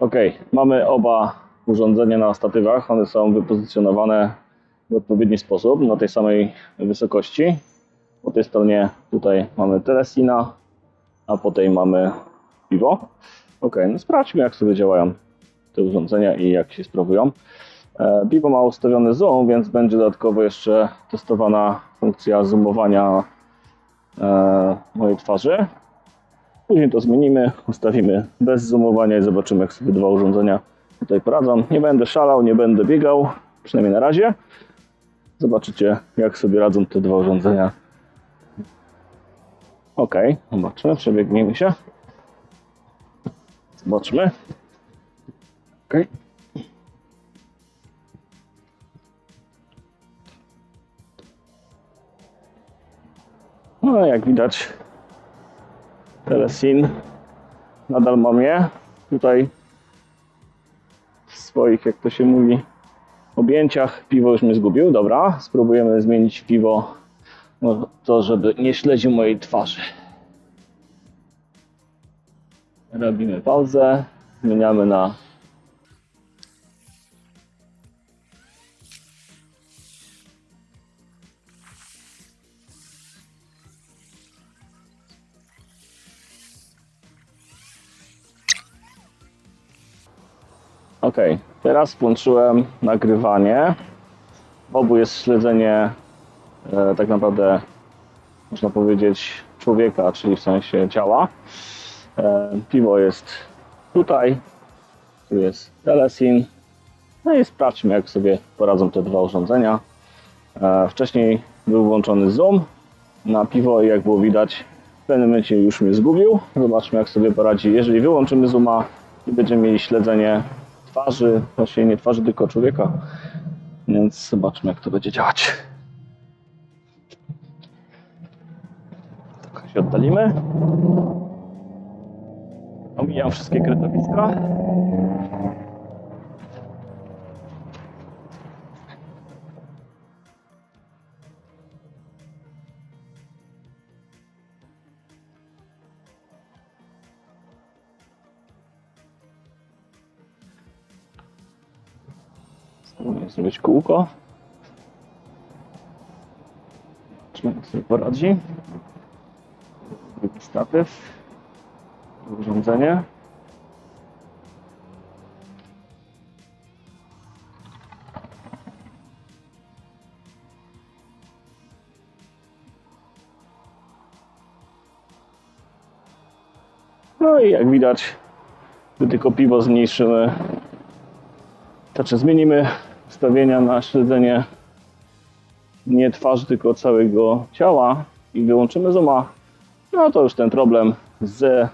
Ok, mamy oba urządzenia na statywach. One są wypozycjonowane w odpowiedni sposób na tej samej wysokości. Po tej stronie tutaj mamy Telesina, a po tej mamy piwo. Ok, no sprawdźmy jak sobie działają te urządzenia i jak się sprawują. E, Piwo ma ustawiony zoom, więc będzie dodatkowo jeszcze testowana funkcja zoomowania e, mojej twarzy. Później to zmienimy, ustawimy bez zoomowania i zobaczymy jak sobie dwa urządzenia tutaj poradzą. Nie będę szalał, nie będę biegał, przynajmniej na razie. Zobaczycie jak sobie radzą te dwa urządzenia. Ok, zobaczmy, przebiegnijmy się. Zobaczmy. Ok. No jak widać Telesin nadal mam je tutaj w swoich, jak to się mówi, objęciach. Piwo już mnie zgubił, dobra. Spróbujemy zmienić piwo no, to, żeby nie śledził mojej twarzy. Robimy pauzę, zmieniamy na Ok, teraz włączyłem nagrywanie. W obu jest śledzenie e, tak naprawdę, można powiedzieć, człowieka, czyli w sensie ciała. E, piwo jest tutaj, tu jest telesin. No i sprawdźmy, jak sobie poradzą te dwa urządzenia. E, wcześniej był włączony zoom na piwo i jak było widać, w pewnym momencie już mnie zgubił. Zobaczmy, jak sobie poradzi. Jeżeli wyłączymy zooma i będziemy mieli śledzenie twarzy, właściwie nie twarzy, tylko człowieka. Więc zobaczmy, jak to będzie działać. Trochę się oddalimy. Omijam wszystkie kretowiska. Zrobić kółko. Zobaczmy, jak sobie poradzi. Drugi statyw. Urządzenie. No i jak widać, gdy tylko piwo zmniejszymy, znaczy zmienimy ustawienia na śledzenie nie twarzy, tylko całego ciała i wyłączymy zooma, no to już ten problem z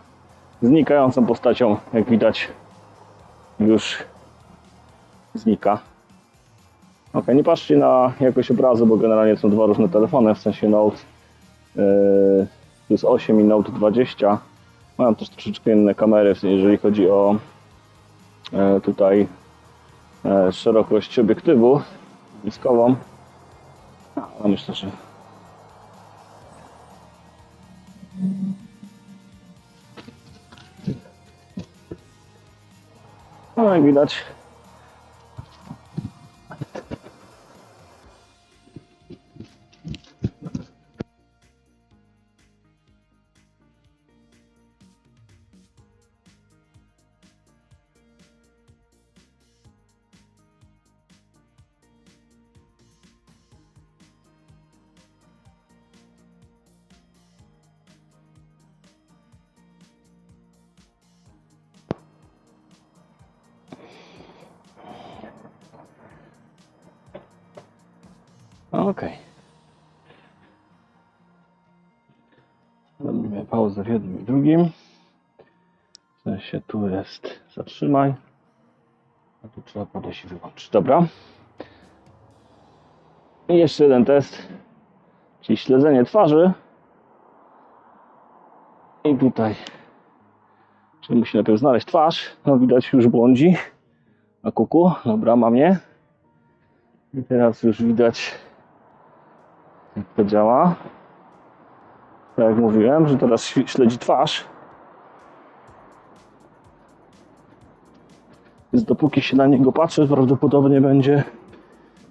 znikającą postacią, jak widać, już znika. Ok, nie patrzcie na jakość obrazu, bo generalnie są dwa różne telefony, w sensie Note yy, plus 8 i Note 20. Mają też troszeczkę inne kamery, jeżeli chodzi o yy, tutaj szerokość obiektywu bliskową. No myślę, że no jak widać Okej. Robimy pauzę w jednym i drugim. W sensie tu jest zatrzymaj. A tu trzeba podejść i wyłączyć. Dobra. I jeszcze jeden test. Czyli śledzenie twarzy. I tutaj. Czyli musi najpierw znaleźć twarz. No widać już błądzi. Na kuku. Dobra, mam je. I teraz już widać to działa. Tak jak mówiłem, że teraz śl- śledzi twarz. Więc dopóki się na niego patrzę, prawdopodobnie będzie,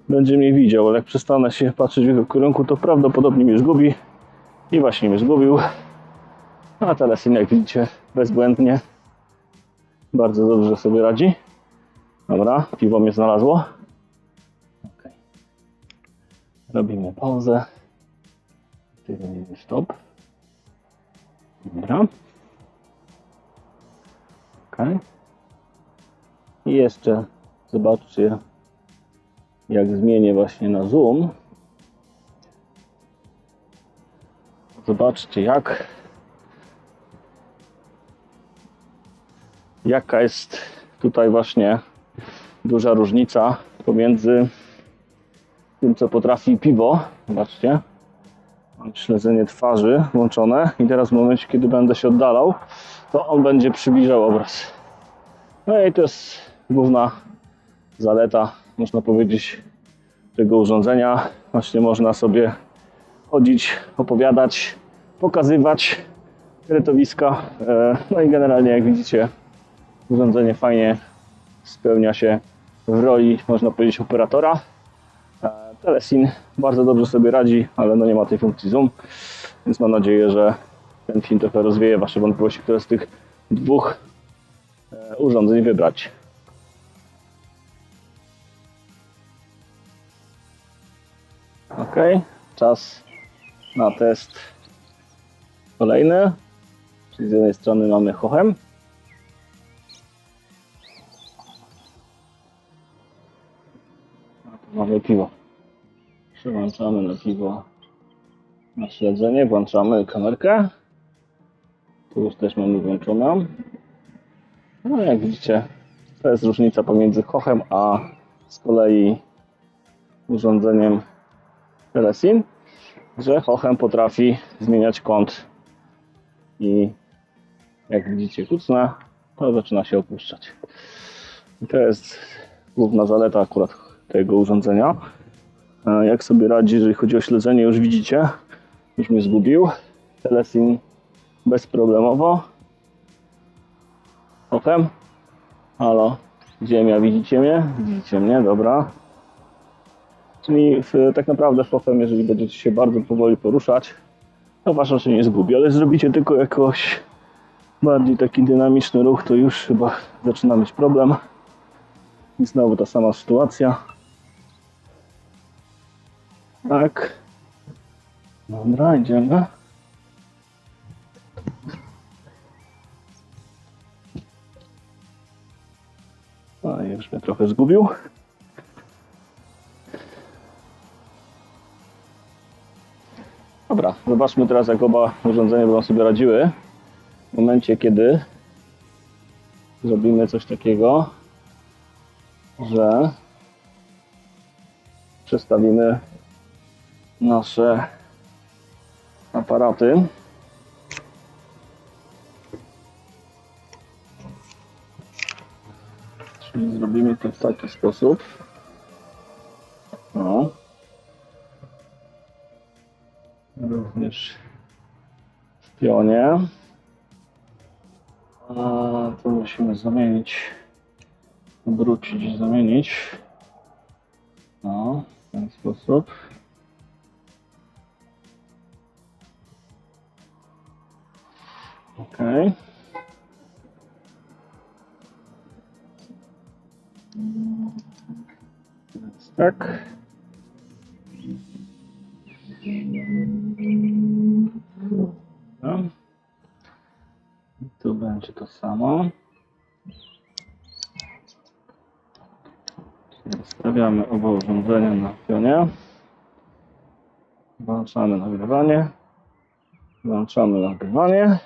będzie mnie widział, ale jak przestanę się patrzeć w jego kierunku, to prawdopodobnie mnie zgubi. I właśnie mnie zgubił. A telesyn, jak widzicie, bezbłędnie. Bardzo dobrze sobie radzi. Dobra, piwo mnie znalazło. Robimy pauzę. Robimy stop. Dobra. Okej. I jeszcze zobaczcie, jak zmienię właśnie na zoom. Zobaczcie, jak jaka jest tutaj właśnie duża różnica pomiędzy tym, co potrafi piwo. Zobaczcie. Mam śledzenie twarzy włączone i teraz w momencie, kiedy będę się oddalał, to on będzie przybliżał obraz. No i to jest główna zaleta, można powiedzieć, tego urządzenia. Właśnie można sobie chodzić, opowiadać, pokazywać kretowiska. E, No i generalnie, jak widzicie, urządzenie fajnie spełnia się w roli, można powiedzieć, operatora. Telesin bardzo dobrze sobie radzi, ale no nie ma tej funkcji zoom, więc mam nadzieję, że ten film trochę rozwieje Wasze wątpliwości, które z tych dwóch e, urządzeń wybrać. Ok, czas na test kolejny. Czyli z jednej strony mamy chochem. Mamy piwo. Przełączamy na piwo na śledzenie, włączamy kamerkę. Tu już też mamy włączoną. No jak widzicie, to jest różnica pomiędzy chochem a z kolei urządzeniem Telesin, że chochem potrafi zmieniać kąt i jak widzicie kucnę, to zaczyna się opuszczać. I to jest główna zaleta akurat tego urządzenia. Jak sobie radzi, jeżeli chodzi o śledzenie, już widzicie, już mnie zgubił. Telesin bezproblemowo. Chochem. Halo, ziemia, widzicie mnie? Widzicie mnie, dobra. Czyli w, tak naprawdę fochem, jeżeli będziecie się bardzo powoli poruszać, to wasza się nie zgubi, ale zrobicie tylko jakoś bardziej taki dynamiczny ruch, to już chyba zaczyna mieć problem. I znowu ta sama sytuacja. Tak. Dobra, idziemy. A, już mnie trochę zgubił. Dobra, zobaczmy teraz jak oba urządzenia będą sobie radziły. W momencie kiedy zrobimy coś takiego, że przestawimy nasze aparaty. Czyli zrobimy to w taki sposób. Również w pionie. A to musimy zamienić, obrócić zamienić. No, w ten sposób. Ok. Więc tak. I Tu będzie to samo. Stawiamy oba urządzenia na pionie. Włączamy nagrywanie. Włączamy nagrywanie.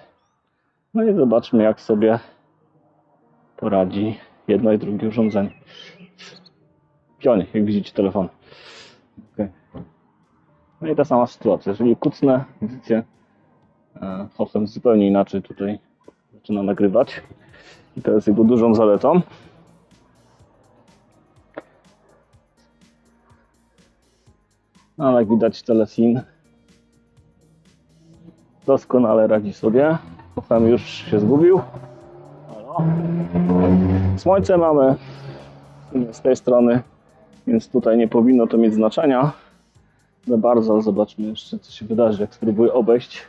No i zobaczmy, jak sobie poradzi jedno i drugie urządzenie. Pionie, jak widzicie telefon. Okay. No i ta sama sytuacja. Jeżeli kucnę, widzicie, e, Hochem zupełnie inaczej tutaj zaczyna nagrywać. I to jest jego dużą zaletą. Ale jak widać Telesin doskonale radzi sobie. Hochem już się zgubił. Halo? Słońce mamy z tej strony, więc tutaj nie powinno to mieć znaczenia za bardzo. ale Zobaczmy jeszcze, co się wydarzy, jak spróbuję obejść.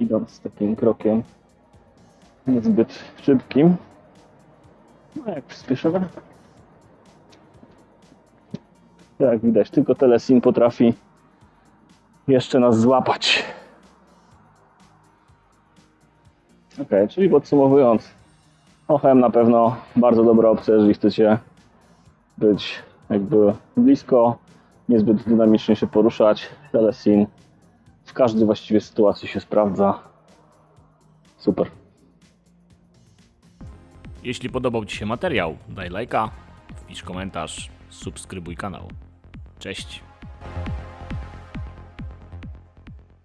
Idąc z takim krokiem niezbyt szybkim. No jak przyspieszymy. Jak widać, tylko Telesin potrafi jeszcze nas złapać. Ok, czyli podsumowując, OHM na pewno bardzo dobra opcja, jeżeli chcecie być jakby blisko, niezbyt dynamicznie się poruszać. Telesin w każdej właściwie sytuacji się sprawdza. Super. Jeśli podobał Ci się materiał, daj lajka, wpisz komentarz, subskrybuj kanał. Cześć!